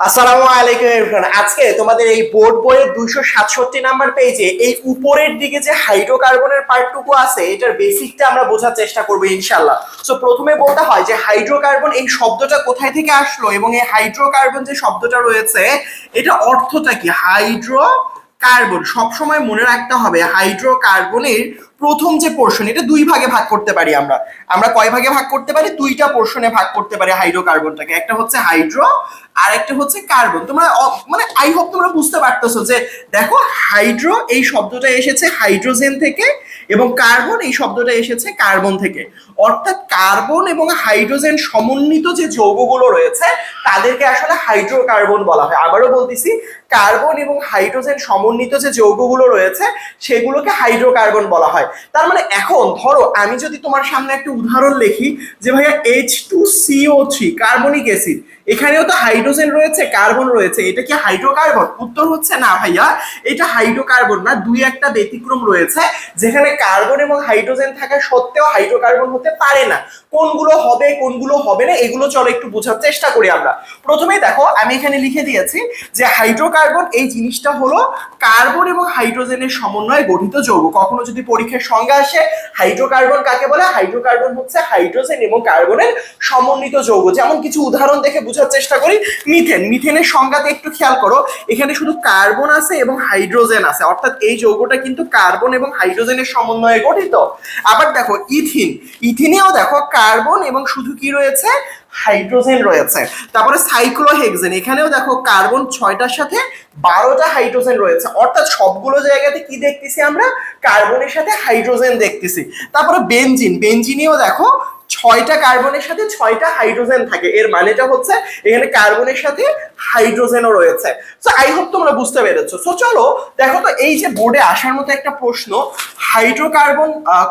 আসসালামু আজকে তোমাদের এই বোর্ড বইয়ের দুইশো সাতষট্টি নাম্বার এই উপরের দিকে যে হাইড্রোকার্বনের পার্টটুকু আছে, এটার বেসিকটা আমরা বোঝার চেষ্টা করব ইনশাল্লাহ সো প্রথমে বলতে হয় যে হাইড্রোকার্বন এই শব্দটা কোথায় থেকে আসলো এবং এই হাইড্রোকার্বন যে শব্দটা রয়েছে, এটা অর্থটা কি? হাইড্রো কার্বন সবসময় মনে রাখতে হবে হাইড্রোকার্বনের প্রথম যে পোর্শন এটা দুই ভাগে ভাগ করতে পারি আমরা। আমরা কয় ভাগে ভাগ করতে পারি? দুইটা পোর্শনে ভাগ করতে পারি হাইড্রোকার্বনটাকে একটা হচ্ছে হাইড্রো আর একটা হচ্ছে কার্বন তোমরা মানে আই হোপ তোমরা বুঝতে পারতেছো যে, দেখো হাইড্রো এই শব্দটা এসেছে হাইড্রোজেন থেকে এবং কার্বন এই শব্দটা এসেছে কার্বন থেকে। অর্থাৎ কার্বন এবং হাইড্রোজেন সমন্বিত যে যৌগগুলো রয়েছে, তাদেরকে আসলে হাইড্রোকার্বন বলা হয়। আবারও বলতেছি কার্বন এবং হাইড্রোজেন সমন্বিত যে যৌগগুলো রয়েছে, সেগুলোকে হাইড্রোকার্বন বলা হয়। তার মানে এখন ধরো, আমি যদি তোমার সামনে একটা উদাহরণ লিখি যে ভাইয়া H two C O three carbonic acid এখানেও তো হাইড্রোজেন রয়েছে, কার্বন রয়েছে, এটা কি হাইড্রোকার্বন? উত্তর হচ্ছে না ভাইয়া, এটা হাইড্রোকার্বন না, দুই একটা ব্যতিক্রম রয়েছে, যেখানে কার্বন এবং হাইড্রোজেন থাকা সত্ত্বেও হাইড্রোকার্বন হতে পারে না। কোনগুলো হবে কোনগুলো হবে না, এগুলো চলো একটু বোঝার চেষ্টা করি আমরা। প্রথমেই দেখো, আমি এখানে লিখে দিয়েছি যে হাইড্রোকার্বন এই জিনিসটা হলো কার্বন এবং হাইড্রোজেনের সমন্বয়ে গঠিত যৌগ। কখনো যদি পরীক্ষার সংজ্ঞা আসে হাইড্রোকার্বন কাকে বলে? হাইড্রোকার্বন হচ্ছে হাইড্রোজেন এবং কার্বনের সমন্বিত যৌগ। যেমন কিছু উদাহরণ দেখে বোঝার চেষ্টা করি মিথেন মিথেনের সংজ্ঞাতে একটু খেয়াল করো, এখানে শুধু কার্বন আছে এবং হাইড্রোজেন আছে। অর্থাৎ এই যৌগটা কিন্তু কার্বন এবং হাইড্রোজেনের সমন্বয়ে গঠিত। আবার দেখো ইথিন ইথিনেও দেখো কার্বন এবং শুধু কি রয়েছে? হাইড্রোজেন রয়েছে। তারপরে সাইক্লোহেক্সেন, এখানেও দেখো কার্বন ছয়টার সাথে বারোটা হাইড্রোজেন রয়েছে। অর্থাৎ সবগুলো জায়গাতে কি দেখতেছি আমরা? কার্বনের সাথে হাইড্রোজেন দেখতেছি। তারপরে বেঞ্জিন বেঞ্জিনেও দেখো ছয়টা কার্বনের সাথে ছয়টা হাইড্রোজেন থাকে। এর মানেটা হচ্ছে এখানে কার্বনের সাথে হাইড্রোজেনও রয়েছে। সো আই হোপ তোমরা বুঝতে পেরেছ। সো চলো, দেখো তো, এই যে বোর্ডে আসার মতো একটা প্রশ্ন, হাইড্রোকার্বন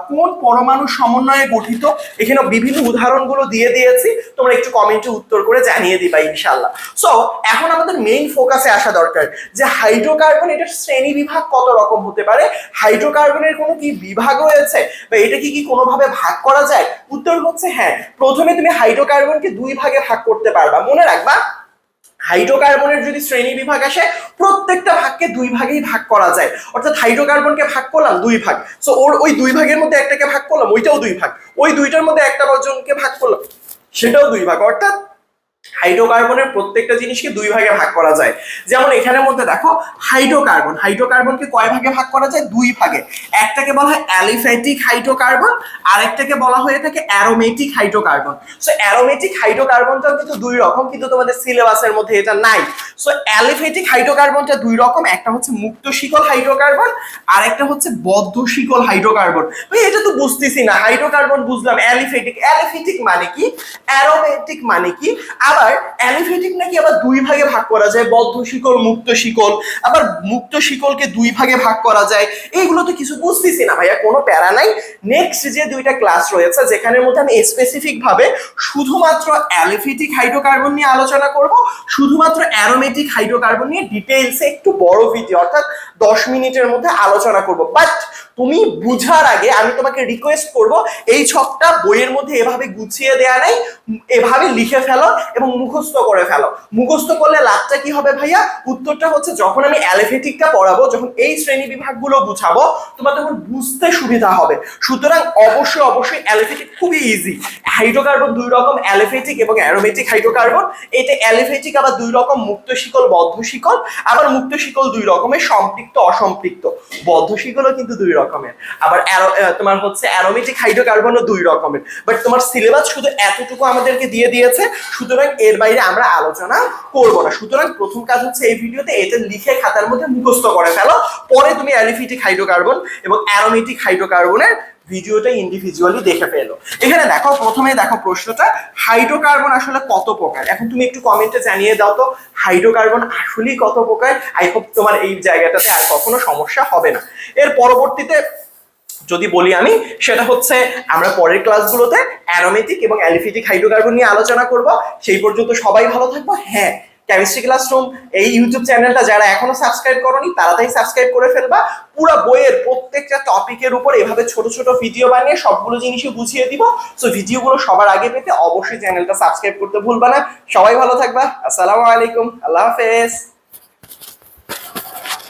কোন পরমাণু সমন্বয়ে গঠিত? এখানে বিভিন্ন উদাহরণগুলো দিয়ে দিয়েছি। তোমরা একটু কমেন্টে উত্তর করে জানিয়ে দিবা ইনশাল্লাহ সো এখন আমাদের মেইন ফোকাসে আসা দরকার যে হাইড্রোকার্বন এটার শ্রেণি বিভাগ কত রকম হতে পারে? হাইড্রোকার্বনের কোনো কি বিভাগ রয়েছে? বা এটা কি কি কোনোভাবে ভাগ করা যায়? উত্তর হচ্ছে হ্যাঁ প্রথমে তুমি হাইড্রোকার্বনকে দুই ভাগে ভাগ করতে পারবা। মনে রাখবা, হাইড্রোকার্বনের যদি শ্রেণি বিভাগ আসে, প্রত্যেকটা ভাগকে দুই ভাগেই ভাগ করা যায়। অর্থাৎ হাইড্রোকার্বনকে ভাগ করলাম দুই ভাগ। সো ওর ওই দুই ভাগের মধ্যে একটাকে ভাগ করলাম, ওইটাও দুই ভাগ। ওই দুইটার মধ্যে একটা জনকে ভাগ করলাম, সেটাও দুই ভাগ। অর্থাৎ হাইড্রোকার্বনের প্রত্যেকটা জিনিসকে দুই ভাগে ভাগ করা যায়। যেমন এখানের মধ্যে দেখো, হাইড্রোকার্বন। হাইড্রোকার্বনকে কয় ভাগে ভাগ করা যায়? দুই ভাগে। একটাকে বলা হয় অ্যালিফ্যাটিক হাইড্রোকার্বন আর একটাকে বলা হয়ে থাকে অ্যারোমেটিক হাইড্রোকার্বন। সো অ্যারোমেটিক হাইড্রোকার্বনটা কিন্তু দুই রকম, কিন্তু তোমাদের সিলেবাসের মধ্যে এটা নাই। সো অ্যালিফ্যাটিক হাইড্রোকার্বনটা দুই রকম, একটা হচ্ছে মুক্ত শিকল হাইড্রোকার্বন আর একটা হচ্ছে বদ্ধ শিকল হাইড্রোকার্বন ভাই, এটা তো বুঝতেছি না হাইড্রোকার্বন বুঝলাম অ্যালিফেটিক অ্যালিফেটিক মানে কি? অ্যারোমেটিক মানে কি? আবার অ্যালিফেটিক নাকি আবার দুই ভাগে ভাগ করা যায়, বদ্ধ শিকল, মুক্ত শিকল। আবার মুক্ত শিকলকে দুই ভাগে ভাগ করা যায়, এইগুলো তো কিছু বুঝতেছি না ভাইয়া, কোনো প্যারা নাই। নেক্সট যে দুইটা ক্লাস রয়েছে, যেখানের মধ্যে আমি স্পেসিফিক ভাবে শুধুমাত্র অ্যালিফেটিক হাইড্রোকার্বন নিয়ে আলোচনা করব, শুধুমাত্র অ্যারোমেটিক হাইড্রোকার্বন নিয়ে ডিটেইলসে একটু বড় ভিডিও অর্থাৎ দশ মিনিটের মধ্যে আলোচনা করব। বাট তুমি বুঝার আগে আমি তোমাকে রিকোয়েস্ট করব, এই ছকটা বইয়ের মধ্যে এভাবে গুছিয়ে দেয়া নাই, এভাবে লিখে ফেলো এবং মুখস্থ করে ফেলো। মুখস্থ করলে লাভটা কি হবে ভাইয়া? উত্তরটা হচ্ছে যখন আমি অ্যালিফেটিকটা পড়াবো, যখন এই শ্রেণি বিভাগগুলো বুঝাবো তোমার তখন বুঝতে সুবিধা হবে। সুতরাং অবশ্যই অবশ্যই অ্যালিফেটিক খুবই ইজি হাইড্রোকার্বন দুই রকম অ্যালিফেটিক এবং অ্যারোমেটিক হাইড্রোকার্বন এটা অ্যালিফেটিক আবার দুই রকম মুক্ত শিকল, বদ্ধ শিকল, আবার মুক্ত শিকল দুই রকমের, সম্পৃক্ত, অসম্পৃক্ত। বদ্ধ শিকলও কিন্তু দুই রকমের। আবার তোমার হচ্ছে অ্যারোমেটিক হাইড্রোকার্বনও দুই রকমের। বাট তোমার সিলেবাস শুধু এতটুকু আমাদেরকে দিয়ে দিয়েছে, সুতরাং এর বাইরে আমরা আলোচনা করব না। সুতরাং প্রথম কাজ হচ্ছে এই ভিডিওতে এটা লিখে খাতার মধ্যে মুখস্থ করে ফেলো। পরে তুমি অ্যালিফিটিক হাইড্রোকার্বন এবং অ্যারোমেটিক হাইড্রোকার্বনের ভিডিওটা ইন্ডিভিজুয়ালি দেখে ফেলো। এখানে দেখো, প্রথমে দেখো প্রশ্নটা হাইড্রোকার্বন আসলে কত প্রকার? এখন তুমি একটু কমেন্টে জানিয়ে দাও তো হাইড্রোকার্বন আসলেই কত প্রকার? আই হোপ তোমার এই জায়গাটাতে আর কখনো সমস্যা হবে না। এর পরবর্তীতে যদি বলি আমি, সেটা হচ্ছে আমরা পরের ক্লাসগুলোতে অ্যারোমেটিক এবং অ্যালিফিটিক হাইড্রোকার্বন নিয়ে আলোচনা করব। সেই পর্যন্ত সবাই ভালো থাকব। হ্যাঁ কেমিস্ট্রি ক্লাসরুম এই ইউটিউব চ্যানেলটা যারা এখনও সাবস্ক্রাইব করনি, তাড়াতাড়ি সাবস্ক্রাইব করে ফেলবা। পুরো বইয়ের প্রত্যেকটা টপিকের উপর এভাবে ছোট ছোট ভিডিও বানিয়ে সবগুলো জিনিসই বুঝিয়ে দিব। সো ভিডিওগুলো সবার আগে পেতে অবশ্যই চ্যানেলটা সাবস্ক্রাইব করতে ভুলবা না। সবাই ভালো থাকবা। আসসালামু আলাইকুম। আল্লাহ হাফেজ।